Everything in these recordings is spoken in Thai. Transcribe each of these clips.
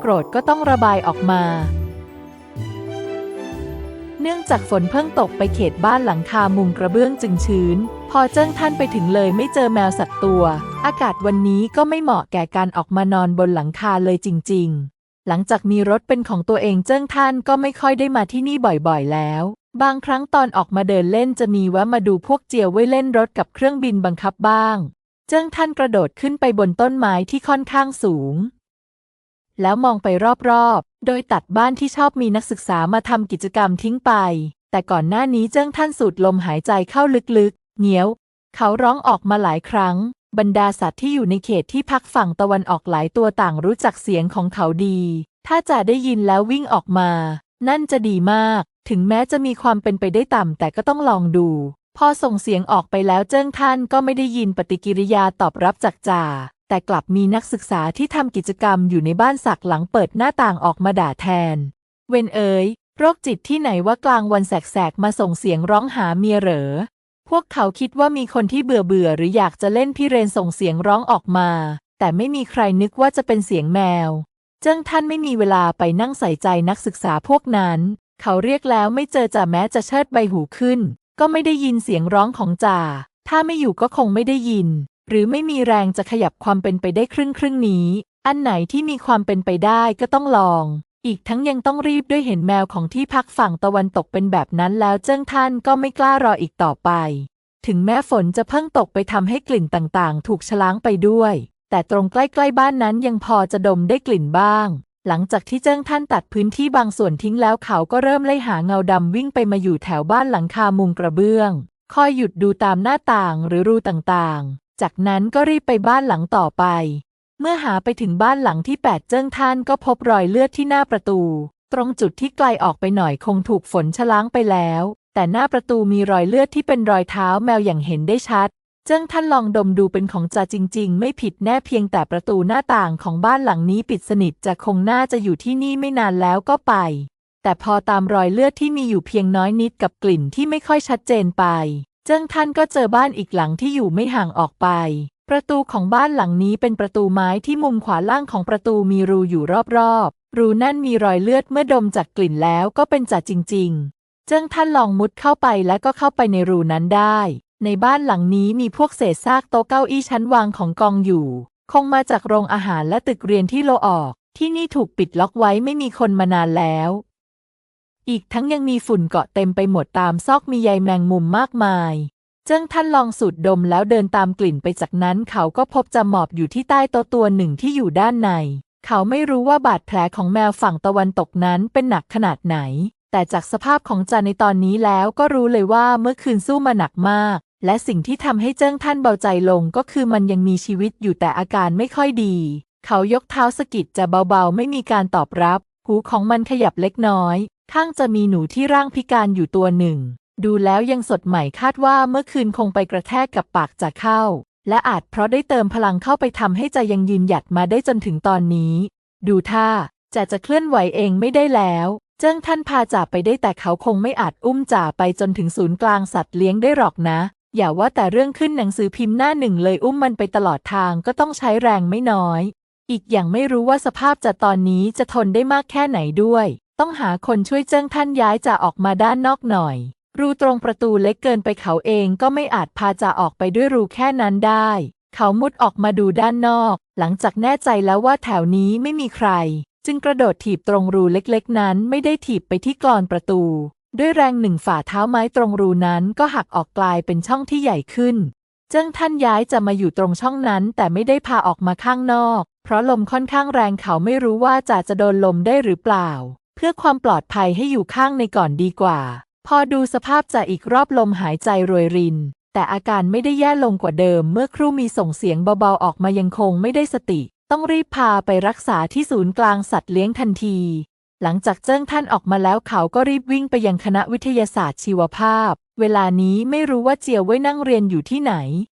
โกรธก็ต้องระบายออกมา เนื่องจากฝนเพิ่งตกไปเขตบ้านหลังคามุงกระเบื้องจึงชื้น พอเจิ้งท่านไปถึงเลยไม่เจอแมวสักตัว อากาศวันนี้ก็ไม่เหมาะแก่การออกมานอนบนหลังคาเลยจริง ๆ หลังจากมีรถเป็นของตัวเองเจิ้งท่านก็ไม่ค่อยได้มาที่นี่บ่อยๆแล้วบางครั้งตอนออกมาเดินเล่นจะมีแวะมาดูพวกเจียวไว้เล่นรถกับเครื่องบินบังคับบ้าง เจิ้งท่านกระโดดขึ้นไปบนต้นไม้ที่ค่อนข้างสูง แล้วมองไปรอบๆ โดยตัดบ้านที่ชอบมีนักศึกษามาทำกิจกรรมทิ้งไป แต่ก่อนหน้านี้เจิ้งท่านสูดลมหายใจเข้าลึกๆ เหนียว เขาร้องออกมาหลายครั้ง บรรดาสัตว์ที่อยู่ในเขตที่พักฝั่งตะวันออกหลายตัวต่างรู้จักเสียงของเขาดี ถ้าจะได้ยินแล้ววิ่งออกมา นั่นจะดีมาก ถึงแม้จะมีความเป็นไปได้ต่ำแต่ก็ต้องลองดูพอส่งเสียงออกไปแล้วเจิ้งท่านก็ไม่ได้ยินปฏิกิริยาตอบรับจากจ่า แต่กลับมีนักศึกษาที่ทำกิจกรรมอยู่ในบ้านสักหลังเปิดหน้าต่างออกมาด่าแทน เวนเอ๋ยโรคจิตที่ไหนว่ากลางวันแสกๆมาส่งเสียงร้องหาเมียเหรอ พวกเขาคิดว่ามีคนที่เบื่อเบื่อๆหรืออยากจะเล่นพี่เรนส่งเสียงร้องออกมา แต่ไม่มีใครนึกว่าจะเป็นเสียงแมว เจ้งท่านไม่มีเวลาไปนั่งใส่ใจนักศึกษาพวกนั้น เขาเรียกแล้วไม่เจอจ่าแม้จะเชิดใบหูขึ้น ก็ไม่ได้ยินเสียงร้องของจ่าถ้าไม่อยู่ก็คงไม่ได้ยิน หรือไม่มีแรงจะขยับความเป็นไปได้ครึ่งครึ่งนี้ อันไหนที่มีความเป็นไปได้ก็ต้องลอง อีกทั้งยังต้องรีบด้วยเห็นแมวของที่พักฝั่งตะวันตกเป็นแบบนั้นแล้วเจิ้งท่านก็ไม่กล้ารออีกต่อไป ถึงแม้ฝนจะเพิ่งตกไปทำให้กลิ่นต่างๆ ถูกชล้างไปด้วย แต่ตรงใกล้ๆบ้านนั้นยังพอจะดมได้กลิ่นบ้างหลังจากที่เจิ้งท่านตัดพื้นที่บางส่วนทิ้งแล้วเขาก็เริ่มไล่หาเงาดำวิ่งไปมาอยู่แถวบ้านหลังคามุงกระเบื้อง คอยหยุดดูตามหน้าต่างหรือรูต่างๆ จากนั้นก็รีบไปบ้านหลังต่อไป เมื่อหาไปถึงบ้านหลังที่แปดเจิ้งท่านก็พบรอยเลือดที่หน้าประตู ตรงจุดที่ไกลออกไปหน่อยคงถูกฝนชะล้างไปแล้ว แต่หน้าประตูมีรอยเลือดที่เป็นรอยเท้าแมวอย่างเห็นได้ชัด เจิ้งท่านลองดมดูเป็นของจ่าจริง ๆ ไม่ผิดแน่เพียงแต่ประตูหน้าต่างของบ้านหลังนี้ปิดสนิทจะคงน่าจะอยู่ที่นี่ไม่นานแล้วก็ไปแต่พอตามรอยเลือดที่มีอยู่เพียงน้อยนิดกับกลิ่นที่ไม่ค่อยชัดเจนไป จิ้งท่านก็เจอบ้านอีกหลังที่อยู่ไม่ห่างออกไป ประตูของบ้านหลังนี้เป็นประตูไม้ที่มุมขวาล่างของประตูมีรูอยู่รอบๆ รูนั่นมีรอยเลือดเมื่อดมจากกลิ่นแล้วก็เป็นจ่าจริง ๆ เจิ้งท่านลองมุดเข้าไปและก็เข้าไปในรูนั้นได้ ในบ้านหลังนี้มีพวกเศษซากโต๊ะเก้าอี้ชั้นวางของกองอยู่ คงมาจากโรงอาหารและตึกเรียนที่โลออก ที่นี่ถูกปิดล็อกไว้ไม่มีคนมานานแล้ว อีกทั้งยังมีฝุ่นเกาะเต็มไปหมดตามซอกมีใยแมงมุมมากมายเจิ้งท่านลองสูดดมแล้วเดินตามกลิ่นไปจากนั้นเขาก็พบจาหมอบอยู่ที่ใต้โต๊ะตัวหนึ่งที่อยู่ด้านใน เขาไม่รู้ว่าบาดแผลของแมวฝั่งตะวันตกนั้นเป็นหนักขนาดไหน แต่จากสภาพของจาในตอนนี้แล้วก็รู้เลยว่าเมื่อคืนสู้มาหนักมาก และสิ่งที่ทำให้เจิ้งท่านเบาใจลงก็คือมันยังมีชีวิตอยู่แต่อาการไม่ค่อยดี เขายกเท้าสะกิดจะเบาๆ ไม่มีการตอบรับ หูของมันขยับเล็กน้อย ข้างจะมีหนูที่ร่างพิการอยู่ตัวหนึ่ง ดูแล้วยังสดใหม่คาดว่าเมื่อคืนคงไปกระแทกกับปากจะเข้า และอาจเพราะได้เติมพลังเข้าไปทำให้ใจยังยืนหยัดมาได้จนถึงตอนนี้ ดูท่าจะจะเคลื่อนไหวเองไม่ได้แล้ว เจิ้งท่านพาจ่าไปได้แต่เขาคงไม่อาจอุ้มจ่าไปจนถึงศูนย์กลางสัตว์เลี้ยงได้หรอกนะ อย่าว่าแต่เรื่องขึ้นหนังสือพิมพ์หน้าหนึ่งเลยอุ้มมันไปตลอดทางก็ต้องใช้แรงไม่น้อย อีกอย่างไม่รู้ว่าสภาพจะตอนนี้จะทนได้มากแค่ไหนด้วย ต้องหาคนช่วยเจิ้งท่านย้ายจ่าออกมาด้านนอกหน่อย รูตรงประตูเล็กเกินไปเขาเองก็ไม่อาจพาจ่าออกไปด้วยรูแค่นั้นได้ เขามุดออกมาดูด้านนอก หลังจากแน่ใจแล้วว่าแถวนี้ไม่มีใคร จึงกระโดดถีบตรงรูเล็กๆ นั้นไม่ได้ถีบไปที่กรอนประตู ด้วยแรงหนึ่งฝ่าเท้าไม้ตรงรูนั้นก็หักออกกลายเป็นช่องที่ใหญ่ขึ้นเจิ้งท่านย้ายจะมาอยู่ตรงช่องนั้น แต่ไม่ได้พาออกมาข้างนอก เพราะลมค่อนข้างแรงเขาไม่รู้ว่าจะจะโดนลมได้หรือเปล่า พื่อความปลอดภัยให้อยู่ข้างในก่อนดีกว่า พอดูสภาพจะอีกรอบลมหายใจรวยริน แต่อาการไม่ได้แย่ลงกว่าเดิม เมื่อครู่มีส่งเสียงเบาๆออกมายังคงไม่ได้สติ ต้องรีบพาไปรักษาที่ศูนย์กลางสัตว์เลี้ยงทันที หลังจากเจิ้งท่านออกมาแล้วเขาก็รีบวิ่งไปยังคณะวิทยาศาสตร์ชีวภาพ เวลานี้ไม่รู้ว่าเจียวไว้นั่งเรียนอยู่ที่ไหน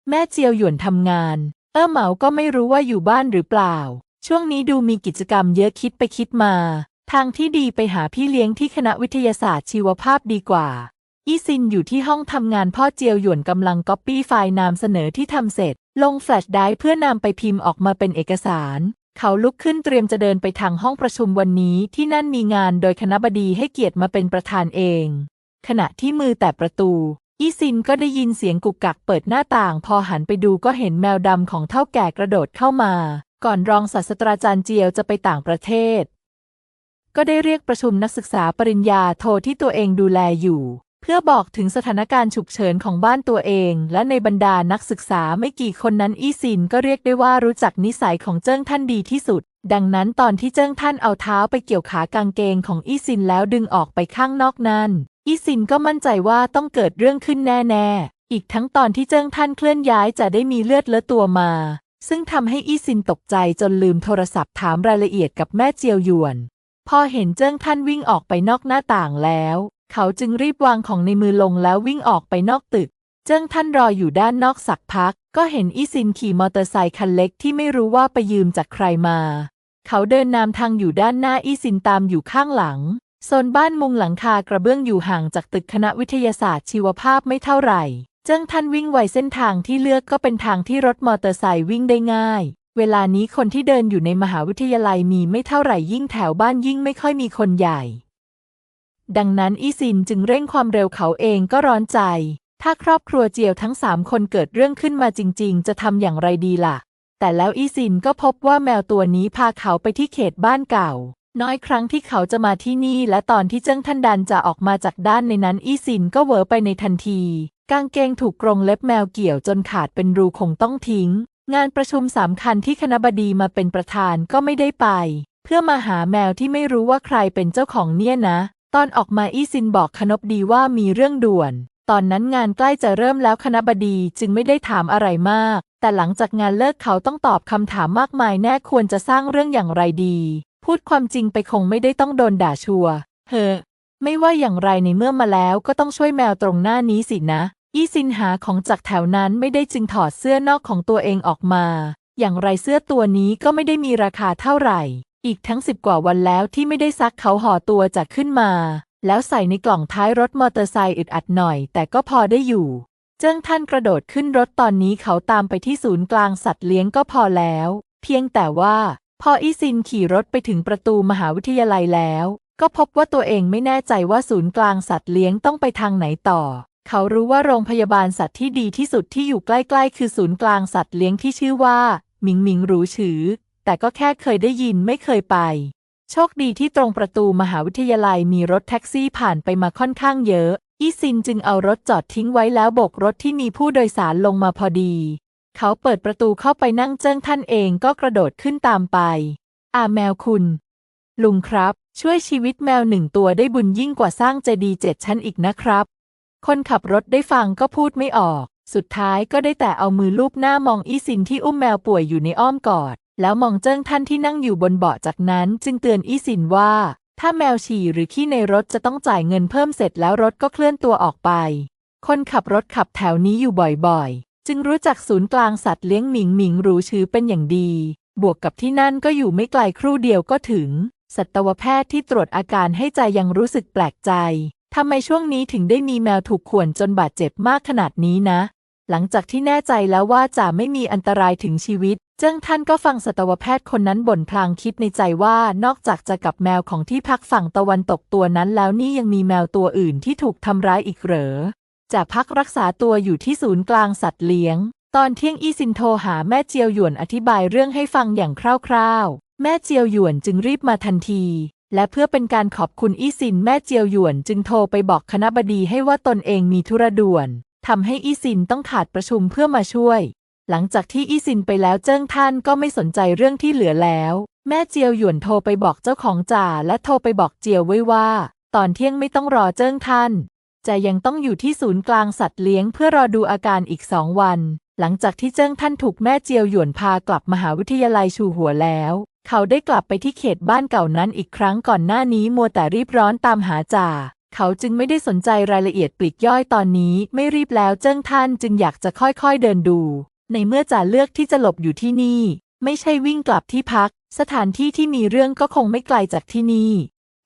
แม่เจียวหยวนทำงาน เอ้อเหมาก็ไม่รู้ว่าอยู่บ้านหรือเปล่า ช่วงนี้ดูมีกิจกรรมเยอะคิดไปคิดมา ทางที่ดีไปหาพี่เลี้ยงที่คณะวิทยาศาสตร์ชีวภาพดีกว่า อีซินอยู่ที่ห้องทำงานพ่อเจียวหยวนกำลังก๊อปปี้ไฟล์นำเสนอที่ทำเสร็จ ลงแฟลชไดรฟ์เพื่อนำไปพิมพ์ออกมาเป็นเอกสาร เขาลุกขึ้นเตรียมจะเดินไปทางห้องประชุมวันนี้ที่นั่นมีงานโดยคณะบดีให้เกียรติมาเป็นประธานเอง ขณะที่มือแตะประตู อีซินก็ได้ยินเสียงกุกกักเปิดหน้าต่าง พอหันไปดูก็เห็นแมวดำของเท่าแก่กระโดดเข้ามา ก่อนรองศาสตราจารย์เจียวจะไปต่างประเทศ ก็ได้เรียกประชุมนักศึกษาปริญญาโทที่ตัวเองดูแลอยู่ เพื่อบอกถึงสถานการณ์ฉุกเฉินของบ้านตัวเอง และในบรรดานักศึกษาไม่กี่คนนั้นอี้ซินก็เรียกได้ว่ารู้จักนิสัยของเจิ้งท่านดีที่สุด ดังนั้นตอนที่เจิ้งท่านเอาเท้าไปเกี่ยวขากางเกงของอี้ซินแล้วดึงออกไปข้างนอกนั้นอี้ซินก็มั่นใจว่าต้องเกิดเรื่องขึ้นแน่ๆ อีกทั้งตอนที่เจิ้งท่านเคลื่อนย้ายจะได้มีเลือดเลอะตัวมาซึ่งทำให้อี้ซินตกใจจนลืมโทรศัพท์ถามรายละเอียดกับแม่เจียวหยวน พอเห็นเจิ้งท่านวิ่งออกไปนอกหน้าต่างแล้ว เขาจึงรีบวางของในมือลงแล้ววิ่งออกไปนอกตึก เจิ้งท่านรออยู่ด้านนอกสักพัก ก็เห็นอีซินขี่มอเตอร์ไซคันเล็กที่ไม่รู้ว่าไปยืมจากใครมา เขาเดินนำทางอยู่ด้านหน้าอีซินตามอยู่ข้างหลังโซนบ้านมุงหลังคากระเบื้องอยู่ห่างจากตึกคณะวิทยาศาสตร์ชีวภาพไม่เท่าไหร่ เจิ้งท่านวิ่งไวเส้นทางที่เลือกก็เป็นทางที่รถมอเตอร์ไซค์วิ่งได้ง่าย เวลานี้คนที่เดินอยู่ในมหาวิทยาลัยมีไม่เท่าไหร่ยิ่งแถวบ้านยิ่งไม่ค่อยมีคนใหญ่ ดังนั้นอีซินจึงเร่งความเร็วเขาเองก็ร้อนใจ ถ้าครอบครัวเจียวทั้งสามคนเกิดเรื่องขึ้นมาจริง ๆ จะทำอย่างไรดีล่ะ แต่แล้วอีซินก็พบว่าแมวตัวนี้พาเขาไปที่เขตบ้านเก่า น้อยครั้งที่เขาจะมาที่นี่ และตอนที่เจิ้งท่านดันจะออกมาจากด้านในนั้นอีซินก็เวอไปในทันที กางเกงถูกกรงเล็บแมวเกี่ยวจนขาดเป็นรูคงต้องทิ้ง งานประชุมสำคัญที่คณะบดีมาเป็นประธานก็ไม่ได้ไป เพื่อมาหาแมวที่ไม่รู้ว่าใครเป็นเจ้าของเนี่ยนะ ตอนออกมาอีซินบอกคณบดีว่ามีเรื่องด่วน ตอนนั้นงานใกล้จะเริ่มแล้วคณะบดีจึงไม่ได้ถามอะไรมาก แต่หลังจากงานเลิกเขาต้องตอบคำถามมากมายแน่ควรจะสร้างเรื่องอย่างไรดี พูดความจริงไปคงไม่ได้ต้องโดนด่าชัวเฮ้อไม่ว่าอย่างไรในเมื่อมาแล้วก็ต้องช่วยแมวตรงหน้านี้สินะ อีซินหาของจากแถวนั้นไม่ได้จึงถอดเสื้อนอกของตัวเองออกมา อย่างไรเสื้อตัวนี้ก็ไม่ได้มีราคาเท่าไหร่ อีกทั้งสิบกว่าวันแล้วที่ไม่ได้ซักเขาห่อตัวจากขึ้นมา แล้วใส่ในกล่องท้ายรถมอเตอร์ไซค์อึดอัดหน่อย แต่ก็พอได้อยู่ เจิ้งท่านกระโดดขึ้นรถตอนนี้เขาตามไปที่ศูนย์กลางสัตว์เลี้ยงก็พอแล้ว เพียงแต่ว่าพออีซินขี่รถไปถึงประตูมหาวิทยาลัยแล้ว ก็พบว่าตัวเองไม่แน่ใจว่าศูนย์กลางสัตว์เลี้ยงต้องไปทางไหนต่อ เขารู้ว่าโรงพยาบาลสัตว์ที่ดีที่สุดที่อยู่ใกล้ๆ คือศูนย์กลางสัตว์เลี้ยงที่ชื่อว่า หมิงหมิงรู้ฉือแต่ก็แค่เคยได้ยินไม่เคยไป โชคดีที่ตรงประตูมหาวิทยาลัยมีรถแท็กซี่ผ่านไปมาค่อนข้างเยอะ อีซินจึงเอารถจอดทิ้งไว้แล้วโบกรถที่มีผู้โดยสารลงมาพอดี เขาเปิดประตูเข้าไปนั่งเจิ้งท่านเองก็กระโดดขึ้นตามไป อาแมวคุณ ลุงครับ ช่วยชีวิตแมวหนึ่งตัวได้บุญยิ่งกว่าสร้างเจดีย์เจ็ดชั้นอีกนะครับ คนขับรถได้ฟังก็พูดไม่ออก สุดท้ายก็ได้แต่เอามือลูบหน้ามองอีซินที่อุ้มแมวป่วยอยู่ในอ้อมกอด แล้วมองเจิ้งท่านที่นั่งอยู่บนเบาะจากนั้น จึงเตือนอีซินว่า ถ้าแมวฉี่หรือขี้ในรถจะต้องจ่ายเงินเพิ่มเสร็จแล้วรถก็เคลื่อนตัวออกไป คนขับรถขับแถวนี้อยู่บ่อยๆ จึงรู้จักศูนย์กลางสัตว์เลี้ยงหมิงหมิงรูชื่อเป็นอย่างดี บวกกับที่นั่นก็อยู่ไม่ไกลครู่เดียวก็ถึง สัตวแพทย์ที่ตรวจอาการให้ใจยังรู้สึกแปลกใจ ทำไมช่วงนี้ถึงได้มีแมวถูกข่วนจนบาดเจ็บมากขนาดนี้นะ หลังจากที่แน่ใจแล้วว่าจะไม่มีอันตรายถึงชีวิต เจิ้งท่านก็ฟังสัตวแพทย์คนนั้นบ่นพลางคิดในใจว่านอกจากจะกับแมวของที่พักฝั่งตะวันตกตัวนั้นแล้วนี่ยังมีแมวตัวอื่นที่ถูกทำร้ายอีกเหรอจะพักรักษาตัวอยู่ที่ศูนย์กลางสัตว์เลี้ยง ตอนเที่ยงอีซินโทรหาแม่เจียวหยวนอธิบายเรื่องให้ฟังอย่างคร่าวๆ แม่เจียวหยวนจึงรีบมาทันที และเพื่อเป็นการขอบคุณอีซินแม่เจียวหยวนจึงโทรไปบอกคณะบดีให้ว่าตนเองมีธุระด่วนทำให้อีซินต้องขาดประชุมเพื่อมาช่วย หลังจากที่อีซินไปแล้วเจิ้งท่านก็ไม่สนใจเรื่องที่เหลือแล้ว แม่เจียวหยวนโทรไปบอกเจ้าของจ่าและโทรไปบอกเจียวไว้ว่า ตอนเที่ยงไม่ต้องรอเจิ้งท่านจะยังต้องอยู่ที่ศูนย์กลางสัตว์เลี้ยงเพื่อรอดูอาการอีกสองวัน หลังจากที่เจิ้งท่านถูกแม่เจียวหยวนพากลับมหาวิทยาลัยชูหัวแล้ว เขาได้กลับไปที่เขตบ้านเก่านั้นอีกครั้งก่อนหน้านี้มัวแต่รีบร้อนตามหาจ่า เขาจึงไม่ได้สนใจรายละเอียดปลีกย่อยตอนนี้ไม่รีบแล้วเจิ้งท่านจึงอยากจะค่อยๆเดินดู ในเมื่อจ่าเลือกที่จะหลบอยู่ที่นี่ ไม่ใช่วิ่งกลับที่พัก สถานที่ที่มีเรื่องก็คงไม่ไกลจากที่นี่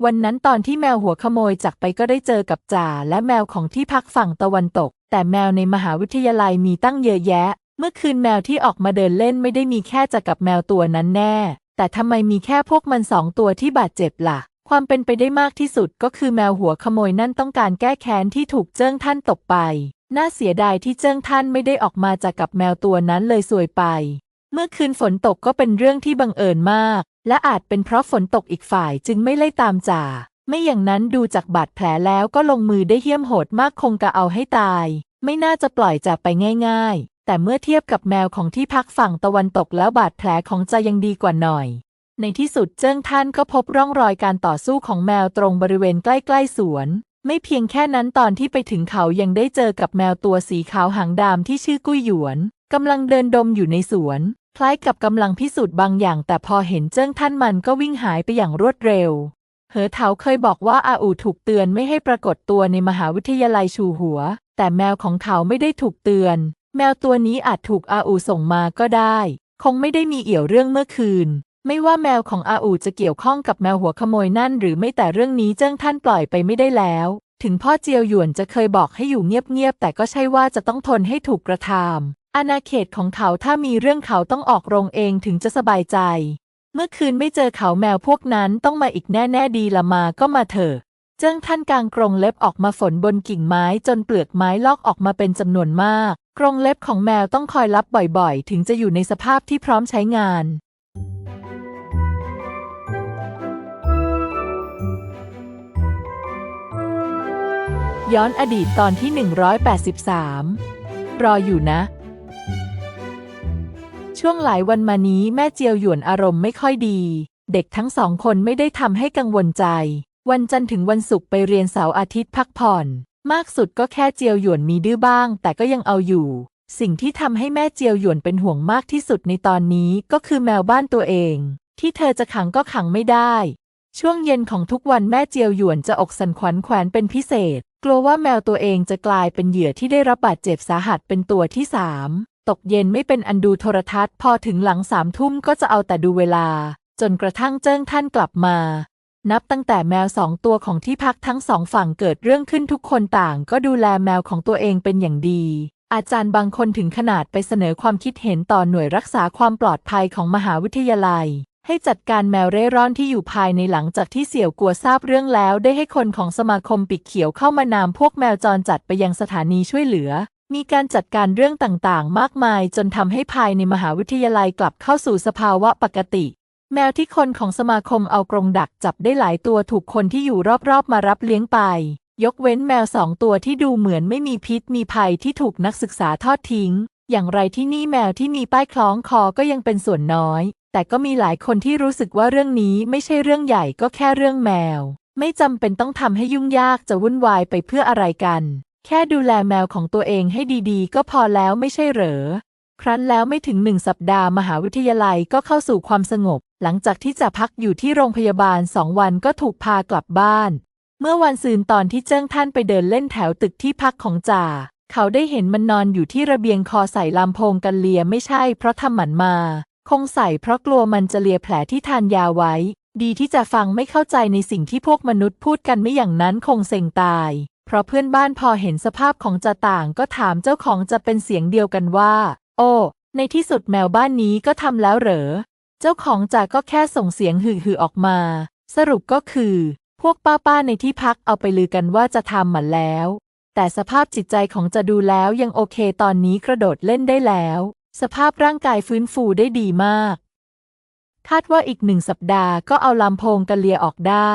วันนั้นตอนที่แมวหัวขโมยจากไปก็ได้เจอกับจ่าและแมวของที่พักฝั่งตะวันตก แต่แมวในมหาวิทยาลัยมีตั้งเยอะแยะ เมื่อคืนแมวที่ออกมาเดินเล่นไม่ได้มีแค่จ่ากับแมวตัวนั้นแน่ แต่ทำไมมีแค่พวกมันสองตัวที่บาดเจ็บล่ะ ความเป็นไปได้มากที่สุดก็คือแมวหัวขโมยนั่นต้องการแก้แค้นที่ถูกเจิ้งท่านตบไป น่าเสียดายที่เจิ้งท่านไม่ได้ออกมาจากกับแมวตัวนั้นเลยสวยไป เมื่อคืนฝนตกก็เป็นเรื่องที่บังเอิญมาก และอาจเป็นเพราะฝนตกอีกฝ่ายจึงไม่ไล่ตามจ่า ไม่อย่างนั้นดูจากบาดแผลแล้วก็ลงมือได้เหี้ยมโหดมากคงกะเอาให้ตาย ไม่น่าจะปล่อยจ่าไปง่ายๆ แต่เมื่อเทียบกับแมวของที่พักฝั่งตะวันตกแล้วบาดแผลของจ่ายังดีกว่าหน่อย ในที่สุดเจิ้งท่านก็พบร่องรอยการต่อสู้ของแมวตรงบริเวณใกล้ๆสวน ไม่เพียงแค่นั้นตอนที่ไปถึงเขายังได้เจอกับแมวตัวสีขาวหางดำที่ชื่อกุ้ยหยวนกำลังเดินดมอยู่ในสวน คล้ายกับกำลังพิสูจน์บางอย่าง แต่พอเห็นเจิ้งท่านมันก็วิ่งหายไปอย่างรวดเร็วเหอเถาเคยบอกว่าอาอูถูกเตือนไม่ให้ปรากฏตัวในมหาวิทยาลัยชูหัว แต่แมวของเขาไม่ได้ถูกเตือน แมวตัวนี้อาจถูกอาอูส่งมาก็ได้ คงไม่ได้มีเอี่ยวเรื่องเมื่อคืน ไม่ว่าแมวของอาอูจะเกี่ยวข้องกับแมวหัวขโมยนั่นหรือไม่แต่เรื่องนี้เจิ้งท่านปล่อยไปไม่ได้แล้ว ถึงพ่อเจียวหยวนจะเคยบอกให้อยู่เงียบๆแต่ก็ใช่ว่าจะต้องทนให้ถูกกระทำอาณาเขตของเขาถ้ามีเรื่องเขาต้องออกโรงเองถึงจะสบายใจ เมื่อคืนไม่เจอเขาแมวพวกนั้นต้องมาอีกแน่ๆดีละมาก็มาเถอะเจิ้งท่านกางกรงเล็บออกมาฝนบนกิ่งไม้จนเปลือกไม้ลอกออกมาเป็นจำนวนมาก กรงเล็บของแมวต้องคอยรับบ่อยๆ ถึงจะอยู่ในสภาพที่พร้อมใช้งาน ย้อนอดีตตอนที่ 183 รออยู่นะ ช่วงหลายวันมานี้แม่เจียวหยวนอารมณ์ไม่ค่อยดี เด็กทั้งสองคนไม่ได้ทำให้กังวลใจ วันจันทร์ถึงวันศุกร์ไปเรียนเสาร์อาทิตย์พักผ่อน มากสุดก็แค่เจียวหยวนมีดื้อบ้าง แต่ก็ยังเอาอยู่ สิ่งที่ทำให้แม่เจียวหยวนเป็นห่วงมากที่สุดในตอนนี้ก็คือแมวบ้านตัวเอง ที่เธอจะขังก็ขังไม่ได้ ช่วงเย็นของทุกวันแม่เจียวหยวนจะอกสันขวัญแขวนเป็นพิเศษ กลัวว่าแมวตัวเองจะกลายเป็นเหยื่อที่ได้รับบาดเจ็บสาหัสเป็นตัวที่สามตกเย็นไม่เป็นอันดูโทรทัศน์ พอถึงหลังสามทุ่มก็จะเอาแต่ดูเวลา จนกระทั่งเจิ้งท่านกลับมา นับตั้งแต่แมวสองตัวของที่พักทั้งสองฝั่งเกิดเรื่องขึ้นทุกคนต่างก็ดูแลแมวของตัวเองเป็นอย่างดี อาจารย์บางคนถึงขนาดไปเสนอความคิดเห็นต่อหน่วยรักษาความปลอดภัยของมหาวิทยาลัย ให้จัดการแมวเร่ร่อนที่อยู่ภายในหลังจากที่เสี่ยวกัวทราบเรื่องแล้ว ได้ให้คนของสมาคมปิกเขียวเข้ามานำพวกแมวจรจัดไปยังสถานีช่วยเหลือ มีการจัดการเรื่องต่างๆ มากมาย จนทำให้ภายในมหาวิทยาลัยกลับเข้าสู่สภาวะปกติ แมวที่คนของสมาคมเอากรงดักจับได้หลายตัวถูกคนที่อยู่รอบๆมารับเลี้ยงไป ยกเว้นแมวสองตัวที่ดูเหมือนไม่มีพิษมีภัยที่ถูกนักศึกษาทอดทิ้ง อย่างไรที่นี่แมวที่มีป้ายคล้องคอก็ยังเป็นส่วนน้อย แต่ก็มีหลายคนที่รู้สึกว่าเรื่องนี้ไม่ใช่เรื่องใหญ่ก็แค่เรื่องแมว ไม่จำเป็นต้องทำให้ยุ่งยากจะวุ่นวายไปเพื่ออะไรกัน แค่ดูแลแมวของตัวเองให้ดีๆ ก็พอแล้วไม่ใช่เหรอ ครั้นแล้วไม่ถึงหนึ่งสัปดาห์มหาวิทยาลัยก็เข้าสู่ความสงบ หลังจากที่จะพักอยู่ที่โรงพยาบาลสองวันก็ถูกพากลับบ้าน เมื่อวันซืนตอนที่เจิ้งท่านไปเดินเล่นแถวตึกที่พักของจ่า เขาได้เห็นมันนอนอยู่ที่ระเบียงคอใส่ลำโพงกันเลียไม่ใช่เพราะทำหมันมา คงใส่เพราะกลัวมันจะเลียแผลที่ทานยาไว้ ดีที่จะฟังไม่เข้าใจในสิ่งที่พวกมนุษย์พูดกันไม่อย่างนั้นคงเซ็งตาย เพราะเพื่อนบ้านพอเห็นสภาพของจ่าต่างก็ถามเจ้าของจะเป็นเสียงเดียวกันว่า โอ้ ในที่สุดแมวบ้านนี้ก็ทำแล้วเหรอ เจ้าของจ่าก็แค่ส่งเสียงหือๆออกมา สรุปก็คือ พวกป้าๆในที่พักเอาไปลือกันว่าจะทำหมันแล้ว แต่สภาพจิตใจของจะดูแล้วยังโอเคตอนนี้กระโดดเล่นได้แล้ว สภาพร่างกายฟื้นฟูได้ดีมาก คาดว่าอีกหนึ่งสัปดาห์ก็เอาลำโพงกันเลียออกได้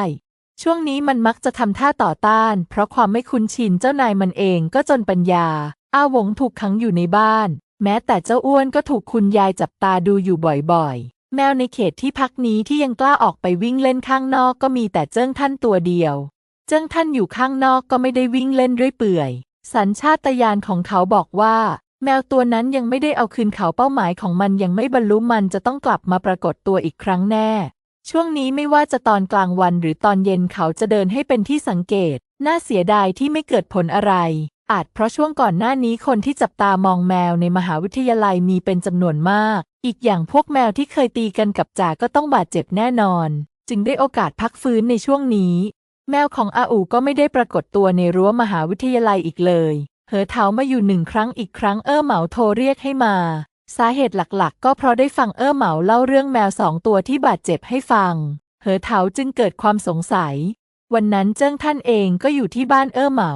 ช่วงนี้มันมักจะทำท่าต่อต้าน เพราะความไม่คุ้นชินเจ้านายมันเองก็จนปัญญา อาวงถูกขังอยู่ในบ้าน แม้แต่เจ้าอ้วนก็ถูกคุณยายจับตาดูอยู่บ่อยๆ แมวในเขตที่พักนี้ที่ยังกล้าออกไปวิ่งเล่นข้างนอกก็มีแต่เจิ้งท่านตัวเดียว เจิ้งท่านอยู่ข้างนอกก็ไม่ได้วิ่งเล่นเรื่อยเปื่อย สัญชาตญาณของเขาบอกว่า แมวตัวนั้นยังไม่ได้เอาคืนเขาเป้าหมายของมันยังไม่บรรลุมันจะต้องกลับมาปรากฏตัวอีกครั้งแน่ ช่วงนี้ไม่ว่าจะตอนกลางวันหรือตอนเย็นเขาจะเดินให้เป็นที่สังเกต น่าเสียดายที่ไม่เกิดผลอะไร อาจเพราะช่วงก่อนหน้านี้คนที่จับตามองแมวในมหาวิทยาลัยมีเป็นจำนวนมาก อีกอย่างพวกแมวที่เคยตีกันกับจ่าก็ต้องบาดเจ็บแน่นอน จึงได้โอกาสพักฟื้นในช่วงนี้ แมวของอาอูก็ไม่ได้ปรากฏตัวในรั้วมหาวิทยาลัยอีกเลย เหอเถามาอยู่หนึ่งครั้งอีกครั้งเอ้อเหมาโทรเรียกให้มา สาเหตุหลักๆ ก็เพราะได้ฟังเอ้อเหมาเล่าเรื่องแมวสองตัวที่บาดเจ็บให้ฟัง เหอเถาจึงเกิดความสงสัย วันนั้นเจิ้งท่านเองก็อยู่ที่บ้านเอ้อเหมา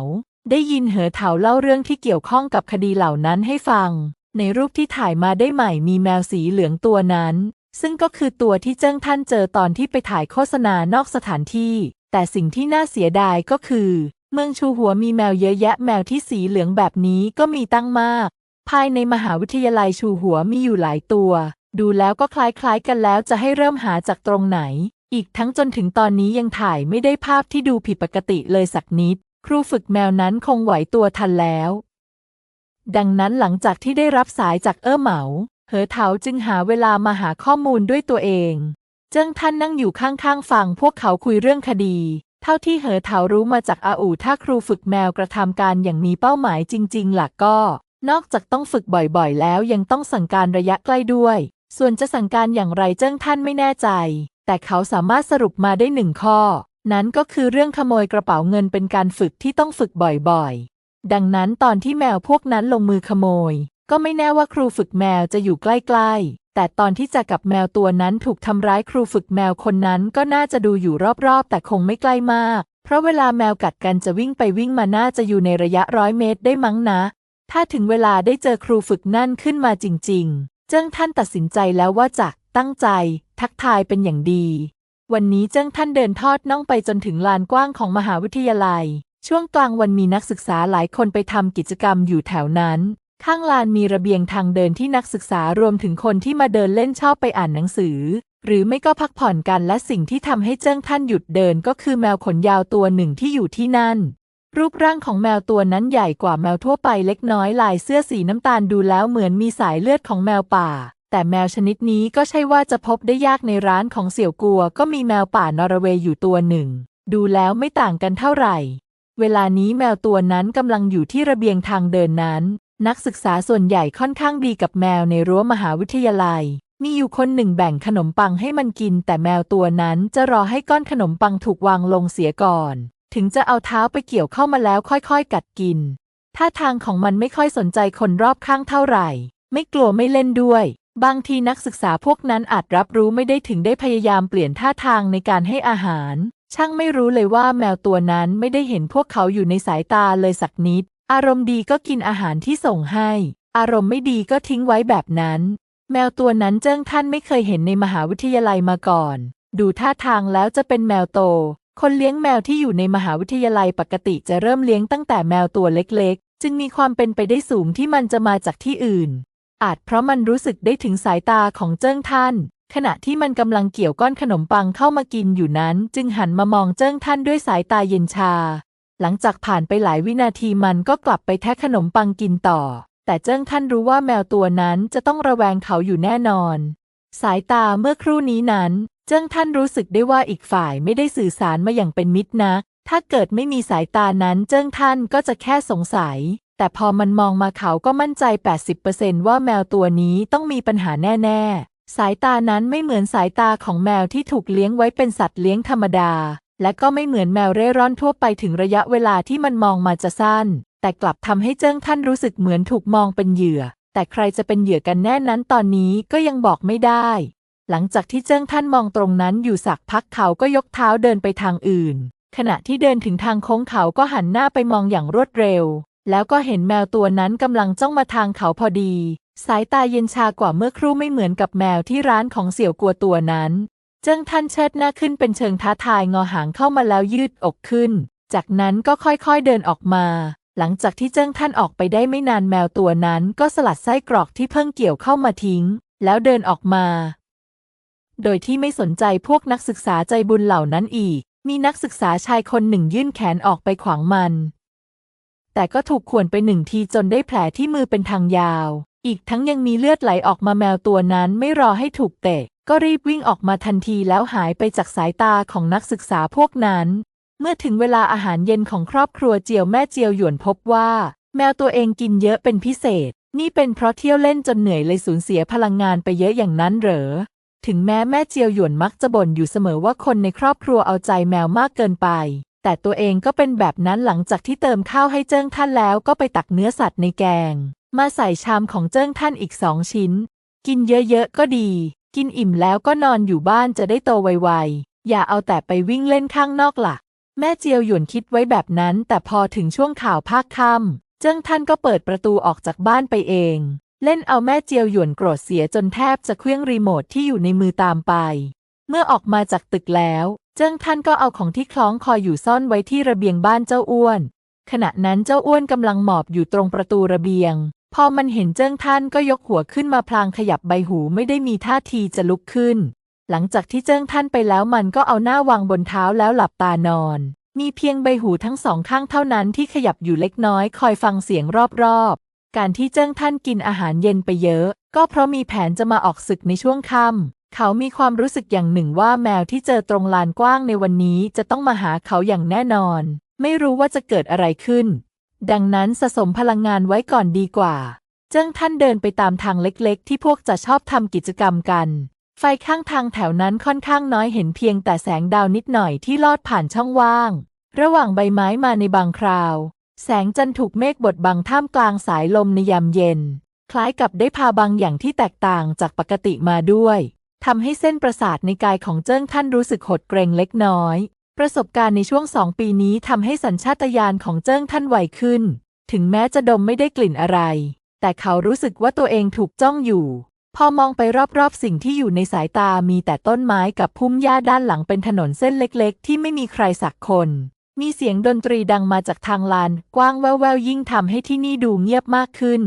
ได้ยินเหอเถาเล่าเรื่องที่เกี่ยวข้องกับคดีเหล่านั้นให้ฟัง ในรูปที่ถ่ายมาได้ใหม่มีแมวสีเหลืองตัวนั้น ซึ่งก็คือตัวที่เจิ้งท่านเจอตอนที่ไปถ่ายโฆษณานอกสถานที่ แต่สิ่งที่น่าเสียดายก็คือ เมืองชูหัวมีแมวเยอะแยะแมวที่สีเหลืองแบบนี้ก็มีตั้งมาก ภายในมหาวิทยาลัยชูหัวมีอยู่หลายตัว ดูแล้วก็คล้ายๆกันแล้วจะให้เริ่มหาจากตรงไหน อีกทั้งจนถึงตอนนี้ยังถ่ายไม่ได้ภาพที่ดูผิดปกติเลยสักนิด ครูฝึกแมวนั้นคงไหวตัวทันแล้ว ดังนั้นหลังจากที่ได้รับสายจากเอ้อเหมา เหอเถาจึงหาเวลามาหาข้อมูลด้วยตัวเอง เจิ้งท่านนั่งอยู่ข้างๆฟังพวกเขาคุยเรื่องคดี เท่าที่เหอเถารู้มาจากอาอู่ถ้าครูฝึกแมวกระทำการอย่างมีเป้าหมายจริง ๆ หลักก็ นอกจากต้องฝึกบ่อยๆ แล้วยังต้องสั่งการระยะใกล้ด้วย ส่วนจะสั่งการอย่างไรเจิ้งท่านไม่แน่ใจ แต่เขาสามารถสรุปมาได้หนึ่งข้อ นั้นก็คือเรื่องขโมยกระเป๋าเงินเป็นการฝึกที่ต้องฝึกบ่อยๆ ดังนั้นตอนที่แมวพวกนั้นลงมือขโมย ก็ไม่แน่ว่าครูฝึกแมวจะอยู่ใกล้ๆ แต่ตอนที่จะกับแมวตัวนั้นถูกทำร้ายครูฝึกแมวคนนั้นก็น่าจะดูอยู่รอบๆ แต่คงไม่ใกล้มาก เพราะเวลาแมวกัดกันจะวิ่งไปวิ่งมาน่าจะอยู่ในระยะร้อยเมตรได้มั้งนะ ถ้าถึงเวลาได้เจอครูฝึกนั่นขึ้นมาจริงๆ เจ้งท่านตัดสินใจแล้วว่าจะตั้งใจ ทักทายเป็นอย่างดี วันนี้เจิ้งท่านเดินทอดน่องไปจนถึงลานกว้างของมหาวิทยาลัย ช่วงกลางวันมีนักศึกษาหลายคนไปทำกิจกรรมอยู่แถวนั้น ข้างลานมีระเบียงทางเดินที่นักศึกษารวมถึงคนที่มาเดินเล่นชอบไปอ่านหนังสือ หรือไม่ก็พักผ่อนกันและสิ่งที่ทำให้เจิ้งท่านหยุดเดินก็คือแมวขนยาวตัวหนึ่งที่อยู่ที่นั่น รูปร่างของแมวตัวนั้นใหญ่กว่าแมวทั่วไปเล็กน้อยลายเสื้อสีน้ำตาลดูแล้วเหมือนมีสายเลือดของแมวป่า แต่แมวชนิดนี้ก็ใช่ว่าจะพบได้ยากในร้านของเสี่ยวกัว ก็มีแมวป่านอร์เวย์อยู่ตัวหนึ่ง ดูแล้วไม่ต่างกันเท่าไหร่ เวลานี้แมวตัวนั้นกำลังอยู่ที่ระเบียงทางเดินนั้น นักศึกษาส่วนใหญ่ค่อนข้างดีกับแมวในรั้วมหาวิทยาลัย มีอยู่คนหนึ่งแบ่งขนมปังให้มันกิน แต่แมวตัวนั้นจะรอให้ก้อนขนมปังถูกวางลงเสียก่อน ถึงจะเอาเท้าไปเกี่ยวเข้ามาแล้วค่อยๆ กัดกินท่าทางของมันไม่ค่อยสนใจคนรอบข้างเท่าไหร่ ไม่กลัวไม่เล่นด้วย บางทีนักศึกษาพวกนั้นอาจรับรู้ไม่ได้ถึงได้พยายามเปลี่ยนท่าทางในการให้อาหาร ช่างไม่รู้เลยว่าแมวตัวนั้นไม่ได้เห็นพวกเขาอยู่ในสายตาเลยสักนิด อารมณ์ดีก็กินอาหารที่ส่งให้ อารมณ์ไม่ดีก็ทิ้งไว้แบบนั้น แมวตัวนั้นเจิ้งท่านไม่เคยเห็นในมหาวิทยาลัยมาก่อน ดูท่าทางแล้วจะเป็นแมวโต คนเลี้ยงแมวที่อยู่ในมหาวิทยาลัยปกติจะเริ่มเลี้ยงตั้งแต่แมวตัวเล็กๆ จึงมีความเป็นไปได้สูงที่มันจะมาจากที่อื่น อาจเพราะมันรู้สึกได้ถึงสายตาของเจิ้งท่าน ขณะที่มันกำลังเกี่ยวก้อนขนมปังเข้ามากินอยู่นั้น จึงหันมามองเจิ้งท่านด้วยสายตาเย็นชา หลังจากผ่านไปหลายวินาทีมันก็กลับไปแทะขนมปังกินต่อ แต่เจิ้งท่านรู้ว่าแมวตัวนั้นจะต้องระแวงเขาอยู่แน่นอน สายตาเมื่อครู่นี้นั้น เจิ้งท่านรู้สึกได้ว่าอีกฝ่ายไม่ได้สื่อสารมาอย่างเป็นมิตรนักถ้าเกิดไม่มีสายตานั้นเจิ้งท่านก็จะแค่สงสัย แต่พอมันมองมาเขาก็มั่นใจ 80%ว่าแมวตัวนี้ต้องมีปัญหาแน่ๆ สายตานั้นไม่เหมือนสายตาของแมวที่ถูกเลี้ยงไว้เป็นสัตว์เลี้ยงธรรมดา และก็ไม่เหมือนแมวเร่ร่อนทั่วไปถึงระยะเวลาที่มันมองมาจะสั้น แต่กลับทำให้เจิ้งท่านรู้สึกเหมือนถูกมองเป็นเหยื่อ แต่ใครจะเป็นเหยื่อกันแน่นั้นตอนนี้ก็ยังบอกไม่ได้ หลังจากที่เจิ้งท่านมองตรงนั้นอยู่สักพักเขาก็ยกเท้าเดินไปทางอื่นขณะที่เดินถึงทางโค้งเขาก็หันหน้าไปมองอย่างรวดเร็ว แล้วก็เห็นแมวตัวนั้นกำลังจ้องมาทางเขาพอดี สายตาเย็นชากว่าเมื่อครู่ไม่เหมือนกับแมวที่ร้านของเสี่ยวกัวตัวนั้น เจิ้งท่านเชิดหน้าขึ้นเป็นเชิงท้าทายงอหางเข้ามาแล้วยืดอกขึ้น จากนั้นก็ค่อยๆเดินออกมา หลังจากที่เจิ้งท่านออกไปได้ไม่นานแมวตัวนั้นก็สลัดไส้กรอกที่เพิ่งเกี่ยวเข้ามาทิ้ง แล้วเดินออกมา โดยที่ไม่สนใจพวกนักศึกษาใจบุญเหล่านั้นอีก มีนักศึกษาชายคนหนึ่งยื่นแขนออกไปขวางมัน แต่ก็ถูกข่วนไปหนึ่งทีจนได้แผลที่มือเป็นทางยาว อีกทั้งยังมีเลือดไหลออกมาแมวตัวนั้นไม่รอให้ถูกเตะ ก็รีบวิ่งออกมาทันทีแล้วหายไปจากสายตาของนักศึกษาพวกนั้น เมื่อถึงเวลาอาหารเย็นของครอบครัวเจียวแม่เจียวหยวนพบว่า แมวตัวเองกินเยอะเป็นพิเศษ นี่เป็นเพราะเที่ยวเล่นจนเหนื่อยเลยสูญเสียพลังงานไปเยอะอย่างนั้นเหรอถึงแม้แม่เจียวหยวนมักจะบ่นอยู่เสมอว่าคนในครอบครัวเอาใจแมวมากเกินไป แต่ตัวเองก็เป็นแบบนั้นหลังจากที่เติมข้าวให้เจิ้งท่านแล้วก็ไปตักเนื้อสัตว์ในแกง มาใส่ชามของเจิ้งท่านอีกสองชิ้น กินเยอะๆก็ดี กินอิ่มแล้วก็นอนอยู่บ้านจะได้โตไวๆ อย่าเอาแต่ไปวิ่งเล่นข้างนอกล่ะ แม่เจียวหยวนคิดไว้แบบนั้น แต่พอถึงช่วงข่าวภาคค่ำเจิ้งท่านก็เปิดประตูออกจากบ้านไปเอง เล่นเอาแม่เจียวหยวนโกรธเสียจนแทบจะเคลื่องรีโมทที่อยู่ในมือตามไป เมื่อออกมาจากตึกแล้ว เจิ้งท่านก็เอาของที่คล้องคออยู่ซ่อนไว้ที่ระเบียงบ้านเจ้าอ้วน ขณะนั้นเจ้าอ้วนกำลังหมอบอยู่ตรงประตูระเบียง พอมันเห็นเจิ้งท่านก็ยกหัวขึ้นมาพลางขยับใบหูไม่ได้มีท่าทีจะลุกขึ้น หลังจากที่เจิ้งท่านไปแล้วมันก็เอาหน้าวางบนเท้าแล้วหลับตานอน มีเพียงใบหูทั้งสองข้างเท่านั้นที่ขยับอยู่เล็กน้อยคอยฟังเสียงรอบๆ การที่เจิ้งท่านกินอาหารเย็นไปเยอะ ก็เพราะมีแผนจะมาออกศึกในช่วงค่ำ เขามีความรู้สึกอย่างหนึ่งว่าแมวที่เจอตรงลานกว้างในวันนี้จะต้องมาหาเขาอย่างแน่นอน ไม่รู้ว่าจะเกิดอะไรขึ้น ดังนั้นสะสมพลังงานไว้ก่อนดีกว่า เจิ้งท่านเดินไปตามทางเล็กๆ ที่พวกจะชอบทำกิจกรรมกัน ไฟข้างทางแถวนั้นค่อนข้างน้อยเห็นเพียงแต่แสงดาวนิดหน่อยที่ลอดผ่านช่องว่าง ระหว่างใบไม้มาในบางคราว แสงจันทร์ถูกเมฆบดบังท่ามกลางสายลมในยามเย็น คล้ายกับได้พาบางอย่างที่แตกต่างจากปกติมาด้วย ทำให้เส้นประสาทในกายของเจิ้งท่านรู้สึกหดเกรงเล็กน้อย ประสบการณ์ในช่วงสองปีนี้ทำให้สัญชาตญาณของเจิ้งท่านไวขึ้น ถึงแม้จะดมไม่ได้กลิ่นอะไร แต่เขารู้สึกว่าตัวเองถูกจ้องอยู่ พอมองไปรอบๆสิ่งที่อยู่ในสายตามีแต่ต้นไม้กับพุ่มหญ้าด้านหลังเป็นถนนเส้นเล็กๆ ที่ไม่มีใครสักคน มีเสียงดนตรีดังมาจากทางลาน กว้างแว่วๆยิ่งทำให้ที่นี่ดูเงียบมากขึ้น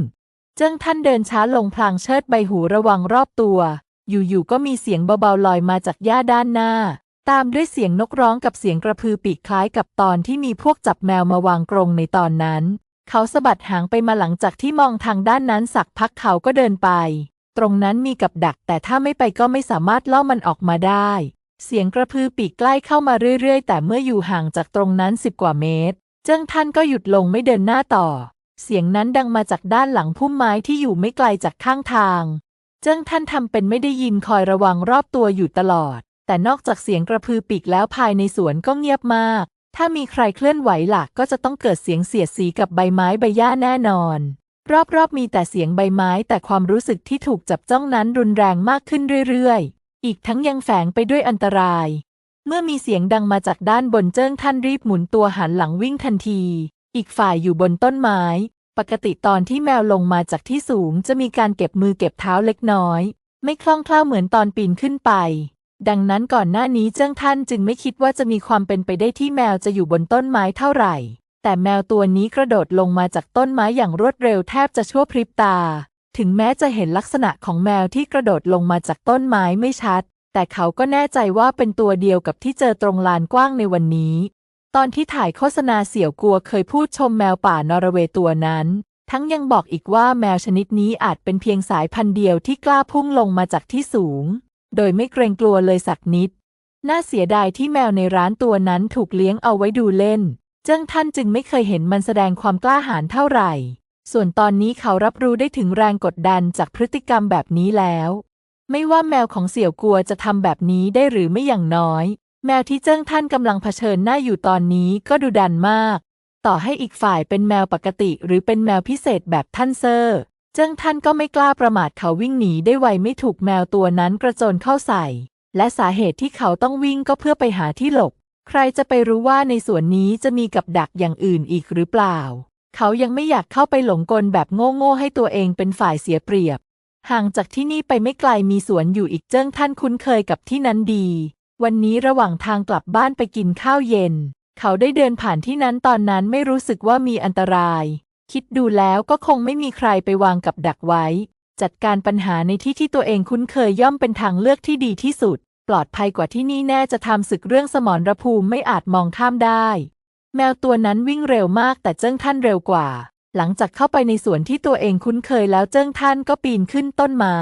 เจิ้งท่านเดินช้าลงพลางเชิดใบหูระวังรอบตัว อยู่ๆก็มีเสียงเบาๆลอยมาจากหญ้าด้านหน้า ตามด้วยเสียงนกร้องกับเสียงกระพือปีกคล้ายกับตอนที่มีพวกจับแมวมาวางกรงในตอนนั้น เขาสะบัดหางไปมาหลังจากที่มองทางด้านนั้นสักพักเขาก็เดินไป ตรงนั้นมีกับดักแต่ถ้าไม่ไปก็ไม่สามารถล่อมันออกมาได้ เสียงกระพือปีกใกล้เข้ามาเรื่อยๆ แต่เมื่ออยู่ห่างจากตรงนั้นสิบกว่าเมตร เจิ้งท่านก็หยุดลงไม่เดินหน้าต่อเสียงนั้นดังมาจากด้านหลังพุ่มไม้ที่อยู่ไม่ไกลจากข้างทาง เจิ้งท่านทำเป็นไม่ได้ยินคอยระวังรอบตัวอยู่ตลอด แต่นอกจากเสียงกระพือปีกแล้วภายในสวนก็เงียบมาก ถ้ามีใครเคลื่อนไหวหลักก็จะต้องเกิดเสียงเสียดสีกับใบไม้ใบหญ้าแน่นอน รอบๆมีแต่เสียงใบไม้ แต่ความรู้สึกที่ถูกจับจ้องนั้นรุนแรงมากขึ้นเรื่อยๆ อีกทั้งยังแฝงไปด้วยอันตราย เมื่อมีเสียงดังมาจากด้านบนเจิ้งท่านรีบหมุนตัวหันหลังวิ่งทันที อีกฝ่ายอยู่บนต้นไม้ ปกติตอนที่แมวลงมาจากที่สูงจะมีการเก็บมือเก็บเท้าเล็กน้อย ไม่คล่องแคล่วเหมือนตอนปีนขึ้นไป ดังนั้นก่อนหน้านี้เจิ้งท่านจึงไม่คิดว่าจะมีความเป็นไปได้ที่แมวจะอยู่บนต้นไม้เท่าไหร่ แต่แมวตัวนี้กระโดดลงมาจากต้นไม้อย่างรวดเร็วแทบจะชั่วพริบตา ถึงแม้จะเห็นลักษณะของแมวที่กระโดดลงมาจากต้นไม้ไม่ชัด แต่เขาก็แน่ใจว่าเป็นตัวเดียวกับที่เจอตรงลานกว้างในวันนี้ ตอนที่ถ่ายโฆษณาเสี่ยวกัวเคยพูดชมแมวป่านอร์เวย์ตัวนั้น ทั้งยังบอกอีกว่าแมวชนิดนี้อาจเป็นเพียงสายพันธุ์เดียวที่กล้าพุ่งลงมาจากที่สูง โดยไม่เกรงกลัวเลยสักนิด น่าเสียดายที่แมวในร้านตัวนั้นถูกเลี้ยงเอาไว้ดูเล่น เจิ้งท่านจึงไม่เคยเห็นมันแสดงความกล้าหาญเท่าไหร่ ส่วนตอนนี้เขารับรู้ได้ถึงแรงกดดันจากพฤติกรรมแบบนี้แล้ว ไม่ว่าแมวของเสี่ยวกัวจะทำแบบนี้ได้หรือไม่อย่างน้อย แมวที่เจิ้งท่านกำลังเผชิญหน้าอยู่ตอนนี้ก็ดุดันมาก ต่อให้อีกฝ่ายเป็นแมวปกติหรือเป็นแมวพิเศษแบบท่านเซอร์เจิ้งท่านก็ไม่กล้าประมาทเขาวิ่งหนีได้ไวไม่ถูกแมวตัวนั้นกระโจนเข้าใส่ และสาเหตุที่เขาต้องวิ่งก็เพื่อไปหาที่หลบ ใครจะไปรู้ว่าในสวนนี้จะมีกับดักอย่างอื่นอีกหรือเปล่า เขายังไม่อยากเข้าไปหลงกลแบบโง่ๆให้ตัวเองเป็นฝ่ายเสียเปรียบ ห่างจากที่นี่ไปไม่ไกลมีสวนอยู่อีกเจิ้งท่านคุ้นเคยกับที่นั้นดี วันนี้ระหว่างทางกลับบ้านไปกินข้าวเย็น เขาได้เดินผ่านที่นั้นตอนนั้นไม่รู้สึกว่ามีอันตราย คิดดูแล้วก็คงไม่มีใครไปวางกับดักไว้ จัดการปัญหาในที่ที่ตัวเองคุ้นเคยย่อมเป็นทางเลือกที่ดีที่สุด ปลอดภัยกว่าที่นี่แน่จะทำศึกเรื่องสมรภูมิไม่อาจมองข้ามได้ แมวตัวนั้นวิ่งเร็วมากแต่เจิ้งท่านเร็วกว่า หลังจากเข้าไปในสวนที่ตัวเองคุ้นเคยแล้วเจิ้งท่านก็ปีนขึ้นต้นไม้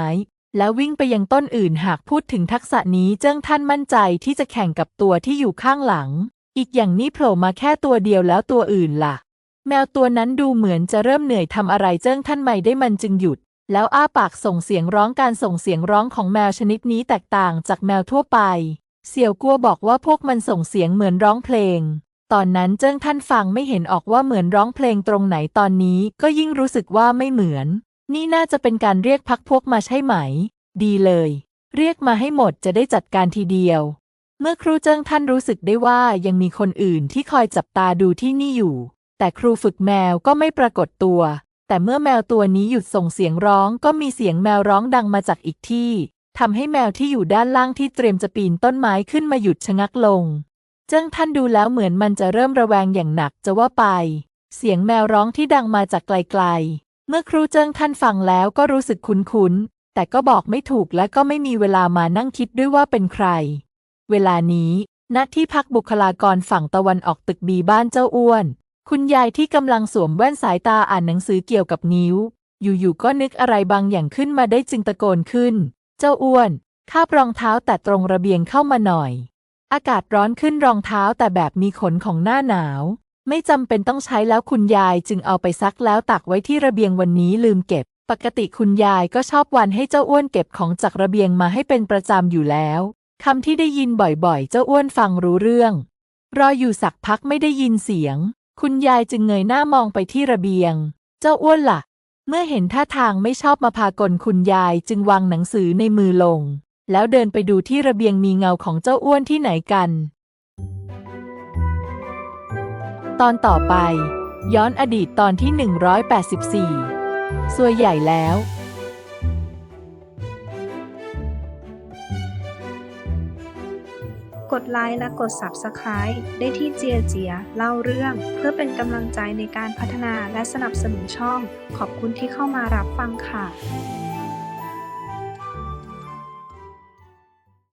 แล้ววิ่งไปยังต้นอื่นหากพูดถึงทักษะนี้เจิ้งท่านมั่นใจที่จะแข่งกับตัวที่อยู่ข้างหลัง อีกอย่างนี้โผล่มาแค่ตัวเดียวแล้วตัวอื่นล่ะ แมวตัวนั้นดูเหมือนจะเริ่มเหนื่อยทำอะไรเจิ้งท่านไม่ได้มันจึงหยุด แล้วอ้าปากส่งเสียงร้องการส่งเสียงร้องของแมวชนิดนี้แตกต่างจากแมวทั่วไป เสี่ยวกัวบอกว่าพวกมันส่งเสียงเหมือนร้องเพลง ตอนนั้นเจิ้งท่านฟังไม่เห็นออกว่าเหมือนร้องเพลงตรงไหนตอนนี้ก็ยิ่งรู้สึกว่าไม่เหมือน นี่น่าจะเป็นการเรียกพักพวกมาใช่ไหม ดีเลย เรียกมาให้หมดจะได้จัดการทีเดียว เมื่อครูเจิ้งท่านรู้สึกได้ว่ายังมีคนอื่นที่คอยจับตาดูที่นี่อยู่ แต่ครูฝึกแมวก็ไม่ปรากฏตัว แต่เมื่อแมวตัวนี้หยุดส่งเสียงร้องก็มีเสียงแมวร้องดังมาจากอีกที่ทำให้แมวที่อยู่ด้านล่างที่เตรียมจะปีนต้นไม้ขึ้นมาหยุดชะงักลง เจิ้งท่านดูแล้วเหมือนมันจะเริ่มระแวงอย่างหนักจะว่าไป เสียงแมวร้องที่ดังมาจากไกล เมื่อครูเจิ้งท่านฟังแล้วก็รู้สึกคุ้นๆ แต่ก็บอกไม่ถูกและก็ไม่มีเวลามานั่งคิดด้วยว่าเป็นใคร เวลานี้ ณ ที่พักบุคลากรฝั่งตะวันออกตึกบีบ้านเจ้าอ้วน คุณยายที่กำลังสวมแว่นสายตาอ่านหนังสือเกี่ยวกับนิ้ว อยู่ๆ ก็นึกอะไรบางอย่างขึ้นมาได้จึงตะโกนขึ้น เจ้าอ้วน คาบรองเท้าแต่ตรงระเบียงเข้ามาหน่อย อากาศร้อนขึ้นรองเท้าแต่แบบมีขนของหน้าหนาว ไม่จำเป็นต้องใช้แล้วคุณยายจึงเอาไปซักแล้วตักไว้ที่ระเบียงวันนี้ลืมเก็บ ปกติคุณยายก็ชอบวันให้เจ้าอ้วนเก็บของจากระเบียงมาให้เป็นประจำอยู่แล้วคำที่ได้ยินบ่อยๆ เจ้าอ้วนฟังรู้เรื่อง รออยู่สักพักไม่ได้ยินเสียง คุณยายจึงเงยหน้ามองไปที่ระเบียง เจ้าอ้วนล่ะ เมื่อเห็นท่าทางไม่ชอบมาพากลคุณยายจึงวางหนังสือในมือลง แล้วเดินไปดูที่ระเบียงมีเงาของเจ้าอ้วนที่ไหนกัน ตอนต่อไป ย้อนอดีตตอนที่ 184 ส่วยใหญ่แล้ว กดไลค์และกด Subscribe ได้ที่เจียเจียเล่าเรื่อง เพื่อเป็นกำลังใจในการพัฒนาและสนับสนุนช่อง ขอบคุณที่เข้ามารับฟังค่ะ